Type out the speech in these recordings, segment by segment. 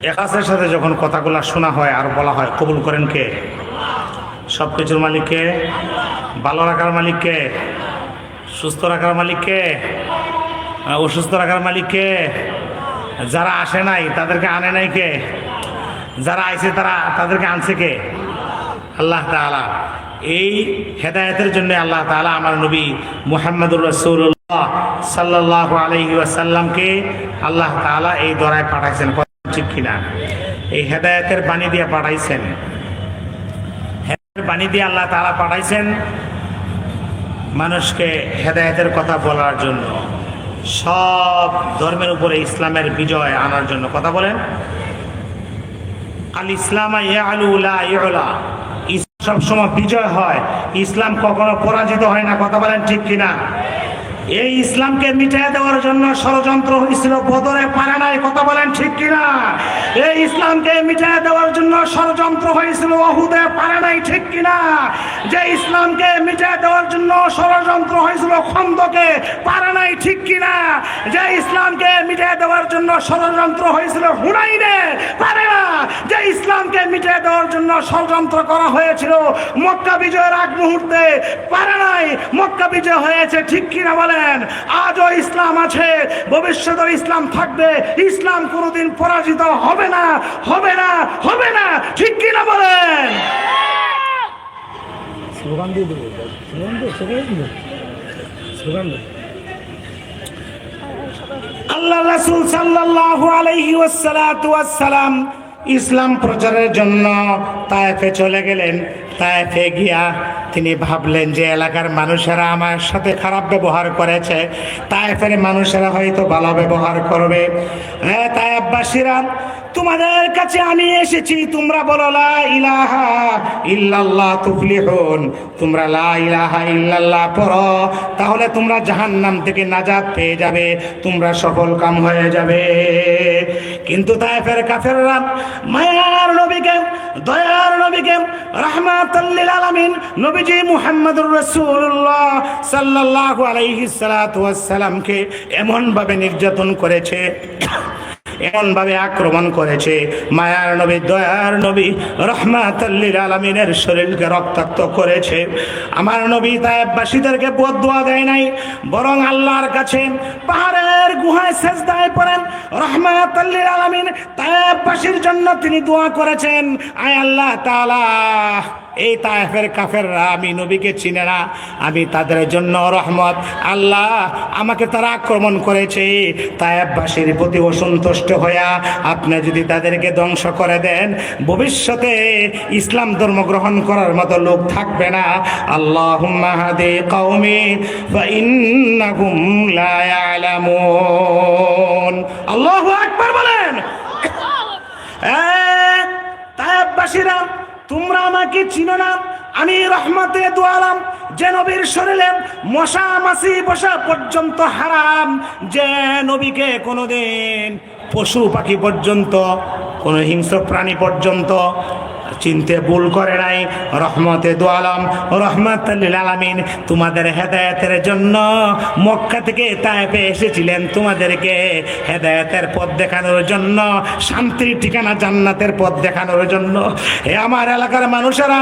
একাসের সাথে যখন কথাগুলো শোনা হয় আর বলা হয়, কবুল করেন কে? সব কিছুর মালিককে ভালো রাখার মালিককে সুস্থ রাখার মালিককে অসুস্থ রাখার মালিককে যারা আসে নাই, তাদেরকে আনে নাই কে? যারা আইছে, তারা, তাদেরকে আনছে কে? আল্লাহ তাআলা। এই হেদায়েতের জন্য আল্লাহ তাআলা আমার নবী মুহাম্মদুর রাসূলুল্লাহ সাল্লাল্লাহু আলাইহি ওয়াসাল্লামকে আল্লাহ তাআলা এই দরায় পাঠাইছেন। ঠিক কিনা। এই হেদায়েতের বাণী দিয়ে পাঠাইছেন। হেদায়েতের বাণী দিয়ে আল্লাহ তাআলা পাঠাইছেন মানুষকে হেদায়েতের কথা বলার জন্য। সব ধর্মের উপরে ইসলামের বিজয় আনার জন্য। কথা বলেন। আল ইসলাম সবসময় বিজয় হয়। ইসলাম কখনো পরাজিত হয় না। কথা বলেন ঠিক কিনা। এই ইসলামকে মিটিয়ে দেওয়ার জন্য ষড়যন্ত্র হয়েছিল, বদরে পারে নাই, কথা বলেন ঠিক কিনা? এই ইসলামকে মিটিয়ে দেওয়ার জন্য ষড়যন্ত্র হয়েছিল, অহুদে পারে নাই, ঠিক কিনা? যে ইসলামকে মিটিয়ে দেওয়ার জন্য ষড়যন্ত্র হয়েছিল, খন্দকে পারে নাই, ঠিক কিনা? যে ইসলামকে মিটিয়ে দেওয়ার জন্য ষড়যন্ত্র হয়েছিল, হুনাইনে পারে না? যে ইসলামকে মিটিয়ে দেওয়ার জন্য ষড়যন্ত্র করা হয়েছিল, মক্কা বিজয়ের আগ মুহূর্তে পারে নাই, মক্কা বিজয় হয়েছে, ঠিক কিনা বলেন আজও ইসলাম আছে ভবিষ্যতেও ইসলাম থাকবে ইসলাম কোনোদিন পরাজিত হবে না হবে না হবে না ঠিক কিনা বলেন? আল্লাহ রাসূল সাল্লাল্লাহু আলাইহি ইসলাম প্রচারের জন্য তায়েফে চলে গেলেন। তায়েফে গিয়া তিনি ভাবলেন যে এলাকার মানুষেরা আমার সাথে খারাপ ব্যবহার করেছে। তায়েফের মানুষেরা হয়তো ভালো ব্যবহার করবে। হ্যাঁ তায়েফবাসীরা, তোমাদের কাছে আমি এসেছি, তোমরা বলো, লা ইলাহা ইল্লাল্লাহ তুফলিহুন। তোমরা লা ইলাহা ইল্লাল্লাহ পড়ো, তাহলে তোমরা জাহান্নাম থেকে নাজাত পেয়ে যাবে, তোমরা সফল কাম হয়ে যাবে। কিন্তু তায়েফের কাফেররা মায়ার নবীকে, দয়ার নবীকে রাহমাতাল্লিল আলামিন নবীজি মুহাম্মদুর রাসূলুল্লাহ সাল্লাল্লাহু আলাইহি সাল্লাতু ওয়াসসালামকে এমন ভাবে নির্যাতন করেছে। এমন ভাবে আক্রমণ করেছে। মায়ার নবী, দয়ার নবী রহমাতাল্লিল আলমিনের শরীরকে রক্তাক্ত করেছে। আমার নবী তায়েববাসীদেরকে বদুয়া দেয় নাই, বরং আল্লাহর কাছে পাহাড়ের গুহায় শেষ সেজদায় পড়েন। রহমাতাল্লিল আলমিন তায়েববাসীর জন্য তিনি দোয়া করেছেন। আয় আল্লাহ তাআলা। এই তায়েফের কাফেররা আমি নবীকে চিনে না। আমি তাদের জন্য রহমত। আল্লাহ আমাকে তারা আক্রমণ করেছে। তায়েববাসীর প্রতি অসন্তুষ্ট হইয়া আপনি যদি তাদেরকে ধ্বংস করে দেন ভবিষ্যতে ইসলাম ধর্ম গ্রহণ করার মতো লোক থাকবে না। আল্লাহ হাদে কৌমি আল্লাহু আকবার বলেন। তোমরা আমাকে চিনো না। আমি রহমতে দোয়ালাম যে নবীর শরীরে মশা মাসি বসা পর্যন্ত হারাম, যে নবীকে কোনোদিন পশু পাখি পর্যন্ত, কোনো হিংস্র প্রাণী পর্যন্ত চিনতে ভুল করে নাই। রহমতে দোয়ালাম রহমত আলামিন, তোমাদের হেদায়েতের জন্য মক্কা থেকে তাইপে এসেছিলেন তোমাদেরকে। হেদায়েতের পথ দেখানোর জন্য, শান্তির ঠিকানা জান্নাতের পথ দেখানোর জন্য। হে আমার এলাকার মানুষেরা,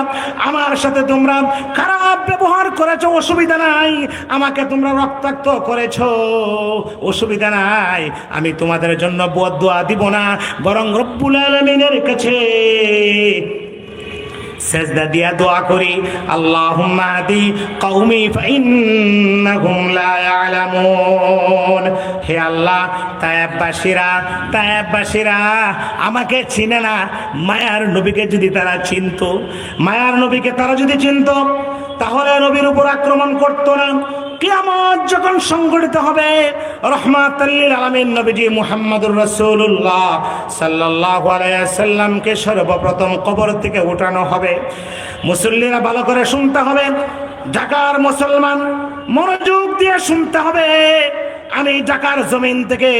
আমার সাথে তোমরা খারাপ ব্যবহার করেছ, অসুবিধা নাই, আমাকে তোমরা রক্তাক্ত করেছ। অসুবিধা নাই, আমি তোমাদের জন্য বদুয়া দিব না, বরং রব্বুল আলমিনের কাছে সেজদা দিয়া দোয়া করি। আল্লাহুম্মা আদি কওমি ফাইন্নাহুম লা ইয়ালামুন। হে আল্লাহ, তায়েববাসীরা তায়েববাসীরা, আমাকে চিনে না। মায়ার নবীকে যদি তারা চিনতো, মায়ার নবীকে তারা যদি চিনতো, তাহলে নবীর উপর আক্রমণ করতো না। কিয়ামত যখন সংগঠিত হবে রহমাতাল্লিল আলামিন নবীজি মুহাম্মদুর রাসূলুল্লাহ সাল্লাল্লাহু আলাইহি সাল্লামকে সর্বপ্রথম কবর থেকে উঠানো হবে। মুসল্লিরা ভালো করে শুনতে হবে, ঢাকার মুসলমান মনোযোগ দিয়ে শুনতে হবে। আমি ঢাকার জমিন থেকে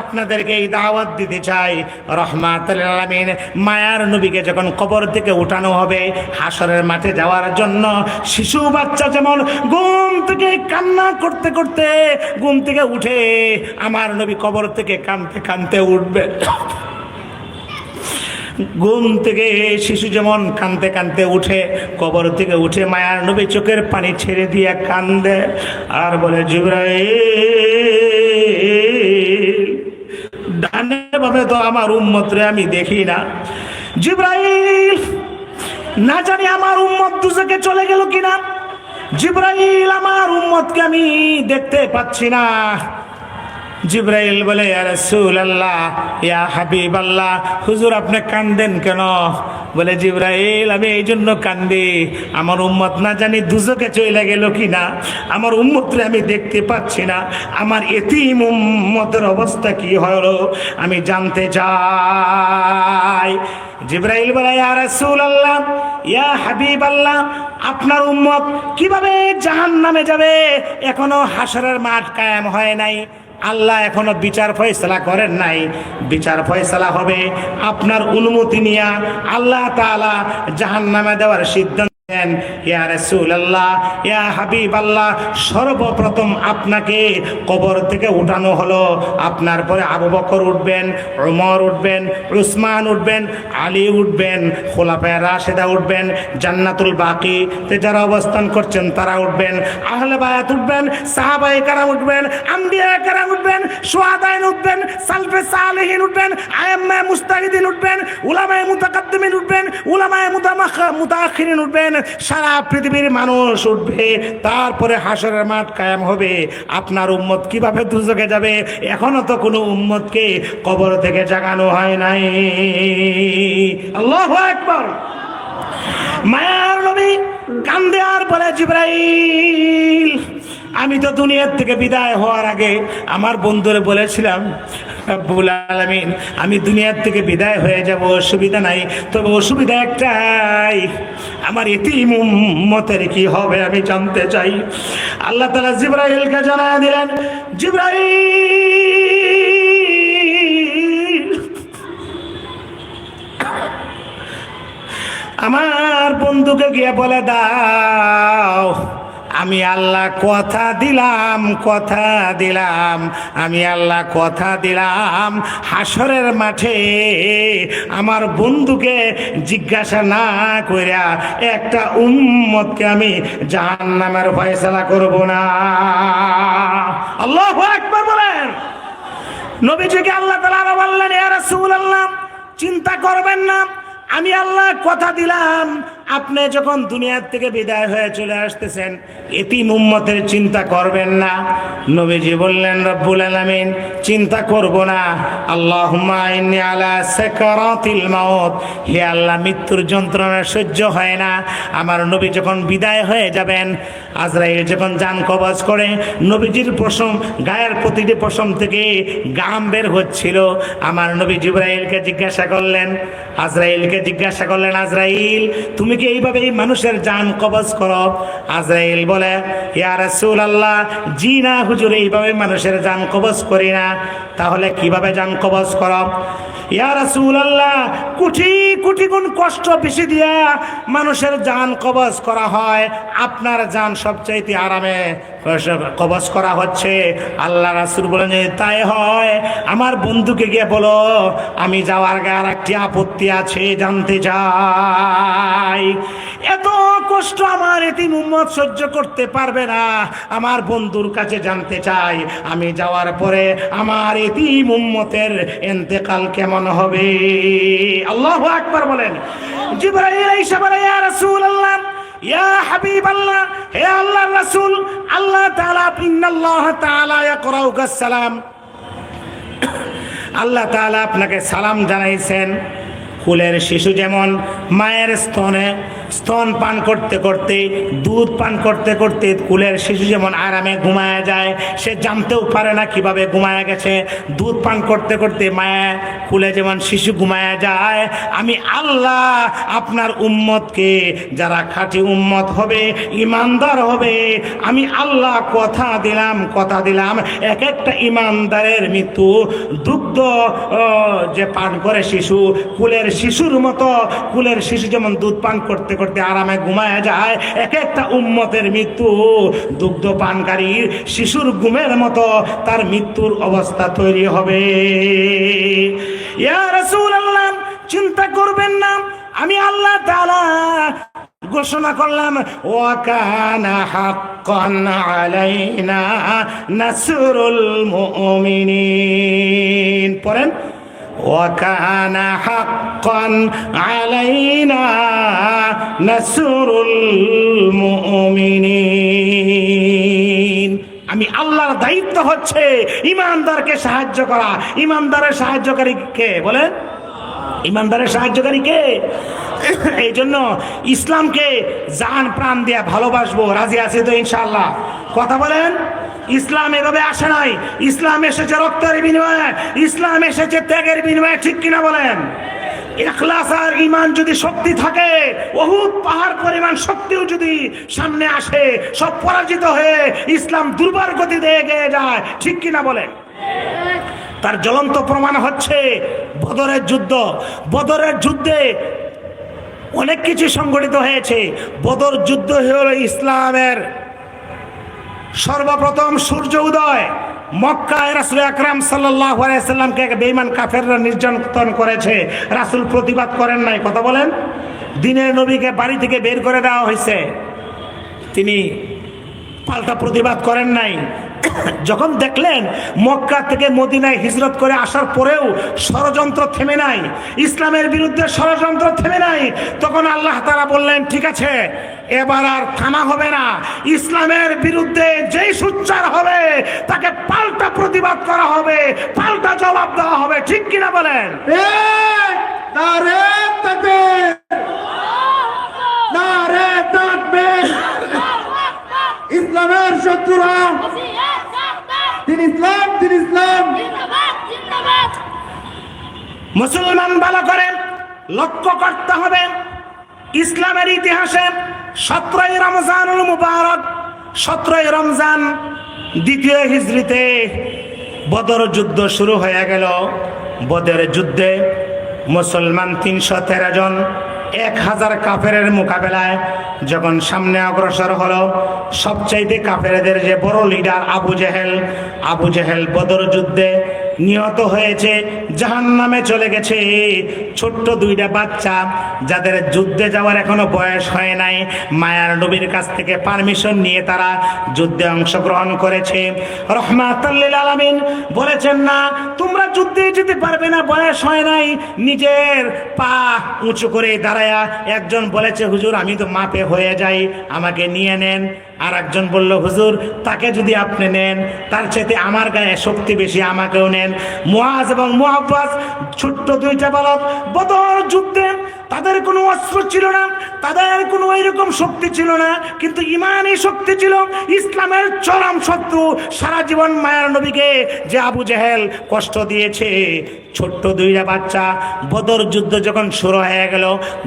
আপনাদেরকে এই দাওয়াত দিতে চাই। রহমাত আলামিন, মায়ার নবীকে যখন কবর থেকে উঠানো হবে, হাসরের মাঠে যাওয়ার জন্য শিশু বাচ্চা যেমন ঘুম থেকে কান্না করতে করতে, ঘুম থেকে উঠে আমার নবী কবর থেকে কানতে কানতে উঠবে। ঘুম থেকে শিশু যেমন কানতে কানতে উঠে, কবর থেকে উঠে মায়ার নবী চোখের পানি ছেড়ে দিয়ে কান্দে। আর বলে, জিব্রাইল, ডানে ভাবে তো আমার উম্মতরে আমি দেখি না। জিব্রাইল, না জানি আমার উম্মত দুজকে চলে গেল কিনা। জিব্রাইল, আমার উম্মতকে আমি দেখতে পাচ্ছি না। জিব্রাইল বলে রাসূলুল্লাহ, ইয়া হাবিবাল্লাহ, হুজুর আপনি কান্দেন কেন? বলে, জিব্রাইল, আমি এই জন্য কান্দি। আমার উম্মত না জানি দুজকে চলে গেল কিনা। আমার উম্মতরে আমি দেখতে পাচ্ছি না। আমার এতিম উম্মতের অবস্থা কি হলো? আমি জানতে চাই। জিব্রাইল বলে, ইয়া রাসূলুল্লাহ, ইয়া হাবিব আল্লাহ আপনার উম্মত কীভাবে জাহান্নামে যাবে? এখনও হাসরের মাঠ কায়েম হয় নাই। আল্লাহ এখনও বিচার ফয়সলা করেন নাই। বিচার ফয়সলা হবে আপনার অনুমতি নিয়া আল্লাহ তালা জাহান নামে দেওয়ার সিদ্ধান্ত সর্বপ্রথম আপনাকে কবর থেকে উঠানো হলো। আপনার পরে আবু বকর উঠবেন, উমর উঠবেন, উসমান উঠবেন, আলী উঠবেন, খোলাফায়ে রাশেদা উঠবেন, জান্নাতুল বাকি যারা অবস্থান করছেন তারা উঠবেন, আহলে বায়াত উঠবেন সাহাবাই কারাম উঠবেন আম্বিয়া কারাম উঠবেন সোহাদাইন উঠবেন, সালফে সালেহিন উঠবেন আয়াম্মা মুস্তাহিদিন উঠবেন, উলামায়ে মুতাকাদ্দিমিন উঠবেন, উলামায়ে মুতামাখা- মুতাআখিরিন উঠবেন সারা পৃথিবীর মানুষ উঠবে, তারপরে হাসরের মাঠ কায়াম হবে। আপনার উম্মত কীভাবে দুজকে যাবে? এখনও তো কোনো উম্মতকে কবর থেকে জাগানো হয় নাই। আল্লাহু আকবার। মায়ার নবী কান্দে আর বলে জিব্রাইল আমি তো দুনিয়ার থেকে বিদায় হওয়ার আগে আমার বন্ধুরে বলেছিলাম, রব্বুল আলামিন, আমি দুনিয়ার থেকে বিদায় হয়ে যাব, অসুবিধা নাই। তবে অসুবিধা একটাই, আমার এতিম মতের কি হবে আমি জানতে চাই। আল্লাহ তালা জিব্রাইলকে জানা দিলেন, জিব্রাইল, আমার বন্ধুকে গিয়ে বলে দাও আমি আল্লাহ কথা দিলাম কথা দিলাম, আমি আল্লাহ কথা দিলাম। হাসরের মাঠে আমার বন্ধুকে জিজ্ঞাসা না কইরা একটা উম্মতকে আমি জাহান্নামের ফয়সালা করব না। আল্লাহ একবার বলেন। নবীজিকে আল্লাহ তালা আরও বললেন, ইয়া রাসূলুল্লাহ, চিন্তা করবেন না, আমি আল্লাহ কথা দিলাম আপনি যখন দুনিয়ার থেকে বিদায় হয়ে চলে আসতেছেন এটি মুম্মতের চিন্তা করবেন না। নবীজি বললেন, রব্বুল আলামিন, চিন্তা করব না। আল্লাহুম্মা ইন্নী আলা সাকারাতিল মাউত। হে আল্লাহ, মৃত্যুর যন্ত্রণা সহ্য হয় না। আমার নবী যখন বিদায় হয়ে যাবেন, আজরাইল যখন যান কবজ করে, নবীজির পশম, গায়ের প্রতিটি পশম থেকে গাম বের হচ্ছিল। আমার নবী জিব্রাইলকে জিজ্ঞাসা করলেন, আজরাইলকে জিজ্ঞাসা করলেন, আজরাইল, তুমি কি এইভাবে মানুষের যান কবজ করো। আজরাইল বলে ইয়ার সুল আল্লাহ জি না হুজুর এইভাবে মানুষের যান কবজ করি না। তাহলে কীভাবে যান কবজ করো? ইয়া গুণ কষ্ট বেশি দিয়া মানুষের জান কবজ করা হয়, আপনার জান সবচাইতে আরামে কবজ করা হচ্ছে। আল্লাহ রাসুল বলেন তাই হয়। আমার বন্ধুকে গিয়ে বলো, আমি যাওয়ার আগে আর একটি আপত্তি আছে, জানতে চাই। এত কষ্ট আমার এটি উম্মত সহ্য করতে পারবে না। আমার বন্ধুর কাছে জানতে চাই, আমি যাওয়ার পরে আমার এটি উম্মতের এন্তেকাল কেমন হবে? আল্লাহ আকবার বলেন। ইয়া রাসূলুল্লাহ, ইয়া হাবিবাল্লাহ, হে আল্লাহর রাসূল, আল্লাহ তাআলা সালাম। আল্লাহ তাআলা আপনাকে সালাম জানাইছেন। কুলের শিশু যেমন, মায়ের স্তনে স্তন পান করতে করতে, দুধ পান করতে করতে কুলের শিশু যেমন আরামে ঘুমায় যায়, সে জানতেও পারে না কীভাবে ঘুমায় গেছে। দুধ পান করতে করতে মায়া, কুলে যেমন শিশু ঘুমায় যায়, আমি আল্লাহ আপনার উম্মতকে, যারা খাঁটি উম্মত হবে, ইমানদার হবে, আমি আল্লাহ কথা দিলাম কথা দিলাম এক একটা ইমানদারের মৃত্যু দুগ্ধ যে পান করে শিশু, কুলের শিশুর মতো, কুলের শিশু যেমন দুধ পান করতে করতে আরামে ঘুমায় যায়। এক একটা উম্মতের মৃত্যু দুগ্ধ পানকারীর শিশুর ঘুমের মতো তার মৃত্যুর অবস্থা তৈরি হবে। চিন্তা করবেন না, আমি আল্লাহ ঘোষণা করলাম ওয়াকানা হাক্কান আলাইনা নাসরুল পড়েন। ওয়াকানা হাক্কান আলাইনা নাসরুল মুমিনিন আমি আল্লাহর দায়িত্ব হচ্ছে ইমানদারকে সাহায্য করা। ইমানদারের সাহায্যকারী কে? বলেন। ইমানদারের সাহায্যকারী কে? এই জন্য ইসলামকে জান প্রাণ দিয়ে ভালোবাসবো। রাজি আছে তো ইনশাআল্লাহ। কথা বলেন। ইসলাম এভাবে আসে নাই। ইসলাম এসেছে রক্তের বিনিময়ে। ইসলাম এসেছে ত্যাগের বিনিময়ে, ঠিক কিনা বলেন? ইখলাস আর ইমান যদি শক্তি থাকে, বহুত পাহাড় পরিমাণ শক্তিও যদি সামনে আসে, সব পরাজিত হয়ে ইসলাম দুর্বার গতিতে এগিয়ে যায়, ঠিক কিনা বলেন? তার জ্বলন্ত প্রমাণ হচ্ছে বদরের যুদ্ধ। বদরের যুদ্ধে অনেক কিছু সংগঠিত হয়েছে। বদর যুদ্ধ হল ইসলামের সর্বপ্রথম সূর্য উদয় মক্কায় রাসুল আকরাম এক বেইমান কাফেররা নির্যাতন করেছে। রাসুল প্রতিবাদ করেন নাই, কথা বলেন। দিনের নবীকে বাড়ি থেকে বের করে দেওয়া হয়েছে। তিনি পাল্টা প্রতিবাদ করেন নাই। যখন দেখলেন মক্কা থেকে মদিনায় হিজরত করে আসার পরেও ষড়যন্ত্র থেমে নাই ইসলামের বিরুদ্ধে ষড়যন্ত্র থেমে নাই তখন আল্লাহ তারা বললেন ঠিক আছে এবার আর থামা হবে না। ইসলামের বিরুদ্ধে যেই সুচ্চার হবে তাকে পাল্টা প্রতিবাদ করা হবে পাল্টা জবাব দেওয়া হবে। ঠিক কিনা বলেন? ইসলামের শত্রুরা দিন ইসলাম দিন ইসলাম। মুসলমান ভালো করে লক্ষ্য করতে হবে। ইসলামের ইতিহাসে সতেরোই রমজানুল মুবারক সতেরোই রমজান দ্বিতীয় হিজড়িতে বদর যুদ্ধ শুরু হয়ে গেল। বদর যুদ্ধে মুসলমান তিনশো তেরো জন এক হাজার কাফেরের মোকাবেলায় যখন সামনে অগ্রসর হলো, সবচাইতে কাফেরদের যে বড় leader Abu Jahl Abu Jahl Badr যুদ্ধে নিহত হয়েছে জাহান নামে চলে গেছে। ছোট্ট দুইটা বাচ্চা যাদের যুদ্ধে যাওয়ার এখনও বয়স হয় নাই, মায়ার নবীর কাছ থেকে পারমিশন নিয়ে তারা যুদ্ধে অংশগ্রহণ করেছে। রহমাতাল্লিল আলামিন বলেছেন, না, তোমরা যুদ্ধে যেতে পারবে না, বয়স হয় নাই। নিজের পা উঁচু করে দাঁড়ায়া একজন বলেছে, হুজুর, আমি তো মাপে হয়ে যাই, আমাকে নিয়ে নেন আর একজন বলল, হুজুর, তাকে যদি আপনি নেন, তার চাইতে আমার গায়ে শক্তি বেশি আমাকেও নেন। মহাজ এবং মহাব্বাস ছোট্ট দুইটা বালক বদর যুদ্ধে তাদের কোনো অস্ত্র ছিল না, তাদের কোনো এরকম শক্তি ছিল না, কিন্তু ইমানই শক্তি ছিল, ইসলামের চরম শত্রু সারা জীবন মায়ার নবীকে যে আবু জেহেল কষ্ট দিয়েছে। ছোট্ট দুইটা বাচ্চা, বদর যুদ্ধ যখন শুরু হয়ে গেল,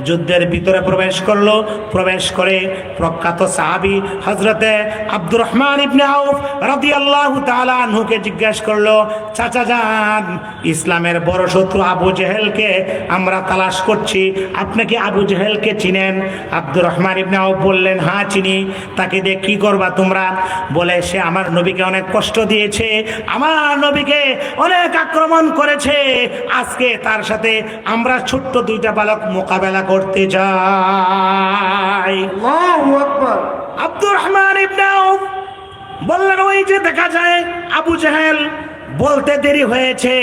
যুদ্ধের ভিতরে প্রবেশ করল, প্রবেশ করে প্রখ্যাত সাহাবি হজরতে আব্দুর রহমান ইবনে আউফ রাদিয়াল্লাহু তাআলা আনহুকে জিজ্ঞেস করল, চাচা যান ইসলামের বড় শত্রু আবু জেহেলকে আমরা তালাশ করছি আপনি কি আবু জেহেলকে চিনেন আব্দুর রহমান ইবনে আউফ বললেন হ্যাঁ চিনি। তাকে দিয়ে কি করবা তোমরা? বলে সে আমার নবীকে অনেক কষ্ট দিয়েছে আমার নবীকে অনেক আক্রমণ করেছে। আজকে তার সাথে আমরা ছোট্ট দুইটা বালক মোকাবেলা করতে যাই। আব্দুর রহমান ইবনে আউফ বললেন ওই যে দেখা যায় আবু জাহেল বলতে দেরি হয়েছে,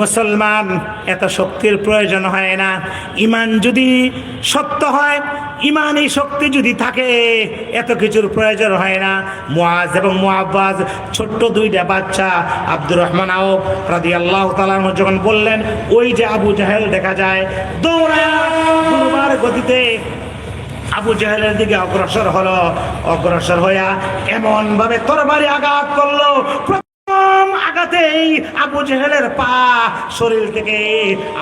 মুসলমান, এত শক্তির প্রয়োজন হয় না। ইমান যদি সত্য হয়, ইমানই শক্তি যদি থাকে, এত কিছুর প্রয়োজন হয় না। মুআজ এবং মুআব্বাজ ছোট্ট দুইটা বাচ্চা, আব্দুর রহমান আউফ রাদি আল্লাহ যখন বললেন, ওই যে আবু জাহেল দেখা যায় দৌড়া দুর্বার গতিতে আবু জাহেলের দিকে অগ্রসর হলো, অগ্রসর হইয়া এমন ভাবে তরবারি আঘাত করল আঘাতেই আবু জেহেলের পা শরীর থেকে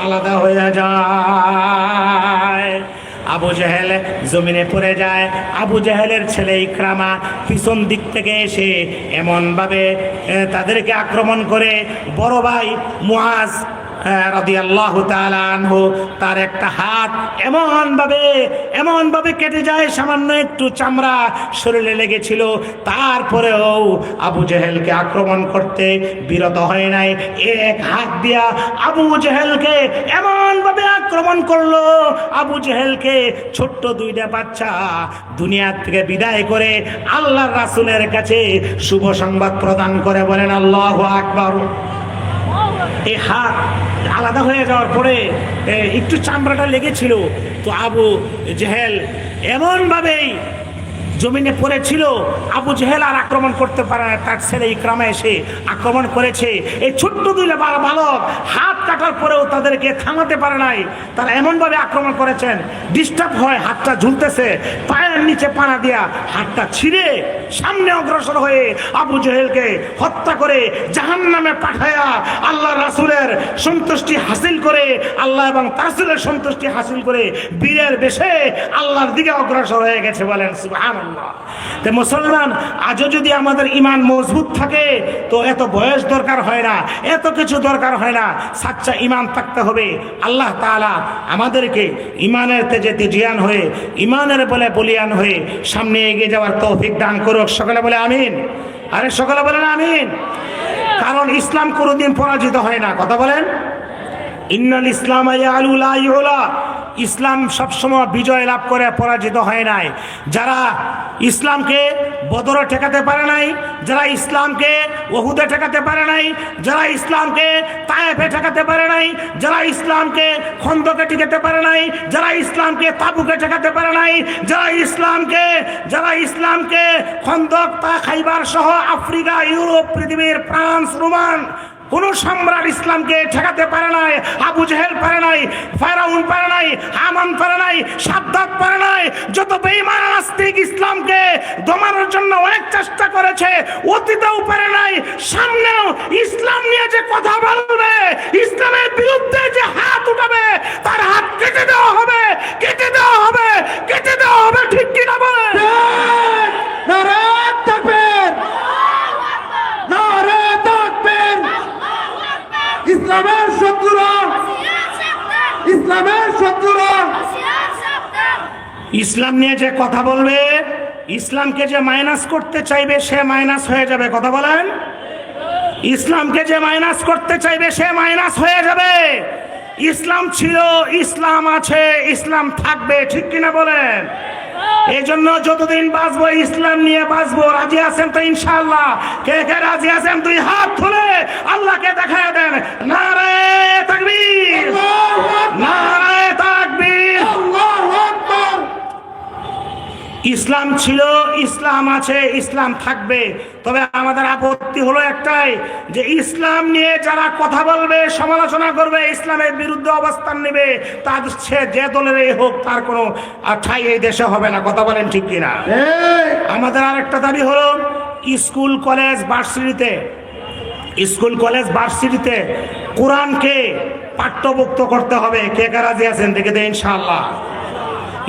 আলাদা হয়ে যায়। আবু জেহেল জমিনে পড়ে যায়। আবু জেহেলের ছেলে ইকরামা পিছন দিক থেকে এসে এমনভাবে তাদেরকে আক্রমণ করে, বড় ভাই আনহু তার একটা হাত এমন ভাবে এমন ভাবে কেটে যায়, সামান্য একটু চামড়া শরীরে লেগেছিল। তারপরেও আবু জেহেলকে আক্রমণ করতে বিরত হয় নাই। এক হাত দিয়া আবু জেহেলকে এমন ভাবে আক্রমণ করল, আবু জেহেলকে ছোট্ট দুইটা বাচ্চা দুনিয়ার থেকে বিদায় করে আল্লাহর রাসূলের কাছে শুভ সংবাদ প্রদান করে বলেন, আল্লাহ আকবর। এই হাত আলাদা হয়ে যাওয়ার পরে একটু চামড়াটা লেগেছিল। তো আবু জেহেল এমনভাবেই জমিনে পড়েছিল, আবু জেহেল আর আক্রমণ করতে পারে না। তার ছেলে ইকরামা এসে আক্রমণ করেছে। এই ছোট্ট দুই বালক হাত কাটার পরেও তাদেরকে থামাতে পারে নাই। তারা এমনভাবে আক্রমণ করেছেন ডিস্টার্ব হয়, হাতটা ঝুলতেছে, পায়ের নিচে পানা দিয়া হাতটা ছিঁড়ে সামনে অগ্রসর হয়ে আবু জেহেলকে হত্যা করে জাহান নামে পাঠায়া আল্লাহ রাসুলের সন্তুষ্টি হাসিল করে, আল্লাহ এবং তাসুলের সন্তুষ্টি হাসিল করে, বীরের বেশে আল্লাহর দিকে অগ্রসর হয়ে গেছে বলেন মুসলমান, আজও যদি আমাদের ইমান মজবুত থাকে, তো এত বয়স দরকার হয় না, এত কিছু দরকার হয় না, সাচ্চা ইমান থাকতে হবে। আল্লাহ তাআলা আমাদেরকে ইমানের তেজে তেজিয়ান হয়ে, ইমানের বলে বলিয়ান হয়ে সামনে এগিয়ে যাওয়ার তৌফিক দান করুক। সকলে বলে আমিন। আরে সকলে বলেন আমিন। কারণ ইসলাম কোনোদিন পরাজিত হয় না। কথা বলেন? ইন্নাল ইসলাম আলুলা ইসলাম সবসময় বিজয় লাভ করে, পরাজিত হয় নাই। যারা ইসলামকে বদরে ঠেকাতে পারে নাই, যারা ইসলামকে ওহুদে ঠেকাতে পারে নাই, যারা ইসলামকে তায়েফে ঠেকাতে পারে নাই, যারা ইসলামকে খন্দকে ঠেকাতে পারে নাই, যারা ইসলামকে তাবুকে ঠেকাতে পারে নাই, যারা ইসলামকে যারা ইসলামকে খন্দক তা খাইবার সহ আফ্রিকা, ইউরোপ, পৃথিবীর ফ্রান্স, রোমান কোন সম্রাট ইসলামকে ঠেকাতে পারে নাই, আবু জেহেল পারে নাই, ফেরাউন পারে নাই, হামান পারে নাই, সাদ্দাত পারে নাই। যত বেঈমান নাস্তিক ইসলামকে দমানোর জন্য অনেক চেষ্টা করেছে, অতীতেও পারে নাই, সামনেও ইসলাম নিয়ে যে কথা বলবে, ইসলামের বিরুদ্ধে যে হাত উঠাবে, তার হাত কেটে দেওয়া হবে, কেটে দেওয়া হবে, কেটে দেওয়া হবে ঠিক কিনা বলে নারে তাকবীর ইসলামের শত্রুরা ইসলামের শত্রুরা। ইসলাম নিয়ে যে কথা বলবে, ইসলামকে যে মাইনাস করতে চাইবে, সে মাইনাস হয়ে যাবে, কথা বলেন। ইসলামকে যে মাইনাস করতে চাইবে, সে মাইনাস হয়ে যাবে। ইসলাম ছিল, ইসলাম আছে, ইসলাম থাকবে, ঠিক কিনা বলেন? এই জন্য যতদিন বাঁচবো, ইসলাম নিয়ে বাঁচবো। রাজি আছেন তো ইনশাল্লাহ কে কে রাজি আছেন? দুই হাত তুলে। আল্লাহকে দেখায় দেন। নারে তাকবীর। নারে তাকবীর। ইসলাম ছিল ইসলাম আছে ইসলাম থাকবে। তবে আমাদের আপত্তি হলো একটাই যে ইসলাম নিয়ে যারা কথা বলবে সমালোচনা করবে ইসলামের বিরুদ্ধে অবস্থান নেবে তার সে যে দলেরই হোক তার কোনো ঠাঁই এই দেশে হবে না। কথা বলেন ঠিক কিনা? আমাদের আরেকটা দাবি হলো স্কুল কলেজ ভার্সিটিতে স্কুল, কলেজ, ভার্সিটিতে কোরআনকে পাঠ্যভুক্ত করতে হবে। কে কে রাজি আছেন? দেখে দেয় ইনশাআল্লাহ।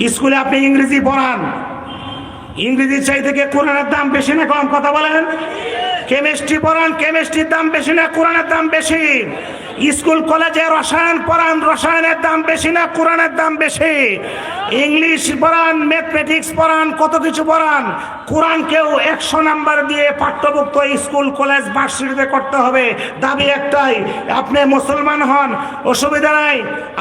স্কুলে আপনি ইংরেজি পড়ান। ইংরেজির চাই থেকে কোরআনের দাম বেশি না কম? কথা বলেন। কেমিস্ট্রি পড়ান, কেমিস্ট্রির দাম বেশি না, কোরআনের দাম বেশি। স্কুল, কলেজে রসায়ন পড়ান, রসায়নের দাম বেশি না, কোরআনের দাম বেশি। ইংলিশ পড়ান, ম্যাথমেটিক্স পড়ান, কত কিছু পড়ান, কোরআনকেও একশো নাম্বার দিয়ে পাঠ্যভুক্ত স্কুল, কলেজ, ভার্সিটিতে করতে হবে। দাবি একটাই, আপনি মুসলমান হন, অসুবিধা নাই।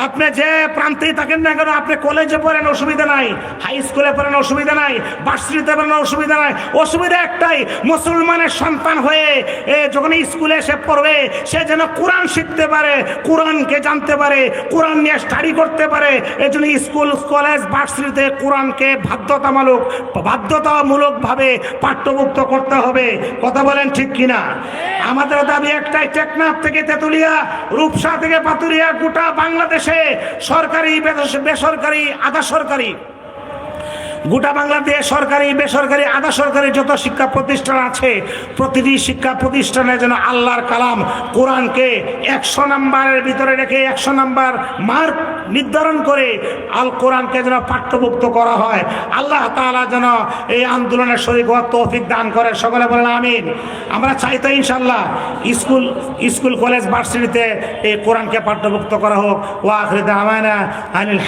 আপনি যে প্রান্তেই থাকেন না কেন, আপনি কলেজে পড়েন, অসুবিধা নাই। হাই স্কুলে পড়েন, অসুবিধা নাই। ভার্সিটিতে পড়েন, অসুবিধা নাই। অসুবিধা একটাই, মুসলমানের সন্তান হয়ে যখন স্কুলে এসে পড়বে, সে যেন কোরআন শিখতে পারে, কোরআনকে জানতে পারে, কোরআন নিয়ে স্টাডি করতে পারে এই জন্য স্কুল কলেজ ভার্সিটিতে কোরআনকে বাধ্যতামূলক, বাধ্যতামূলকভাবে পাঠ্যভুক্ত করতে হবে। কথা বলেন ঠিক কিনা? আমাদের দাবি একটাই, টেকনাফ থেকে তেতুলিয়া, রূপসা থেকে পাতুরিয়া, গোটা বাংলাদেশে সরকারি, বেসরকারি, আধা সরকারি গোটা বাংলাদেশ সরকারি, বেসরকারি, আধা সরকারি যত শিক্ষা প্রতিষ্ঠান আছে, প্রতিটি শিক্ষা প্রতিষ্ঠানে যেন আল্লাহর কালাম কোরআনকে একশো নাম্বারের ভিতরে রেখে একশো নাম্বার মার্ক নির্ধারণ করে আল কোরআনকে যেন পাঠ্যভুক্ত করা হয়। আল্লাহ তাআলা যেন এই আন্দোলনের শরীর হওয়ার তৌফিক দান করে সকলে বলেন আমিন। আমরা চাই তো ইনশাল্লাহ স্কুল স্কুল, কলেজ, ভার্সিটিতে এই কোরআনকে পাঠ্যভুক্ত করা হোক। ওয়া আখরিদা আমানা আনিল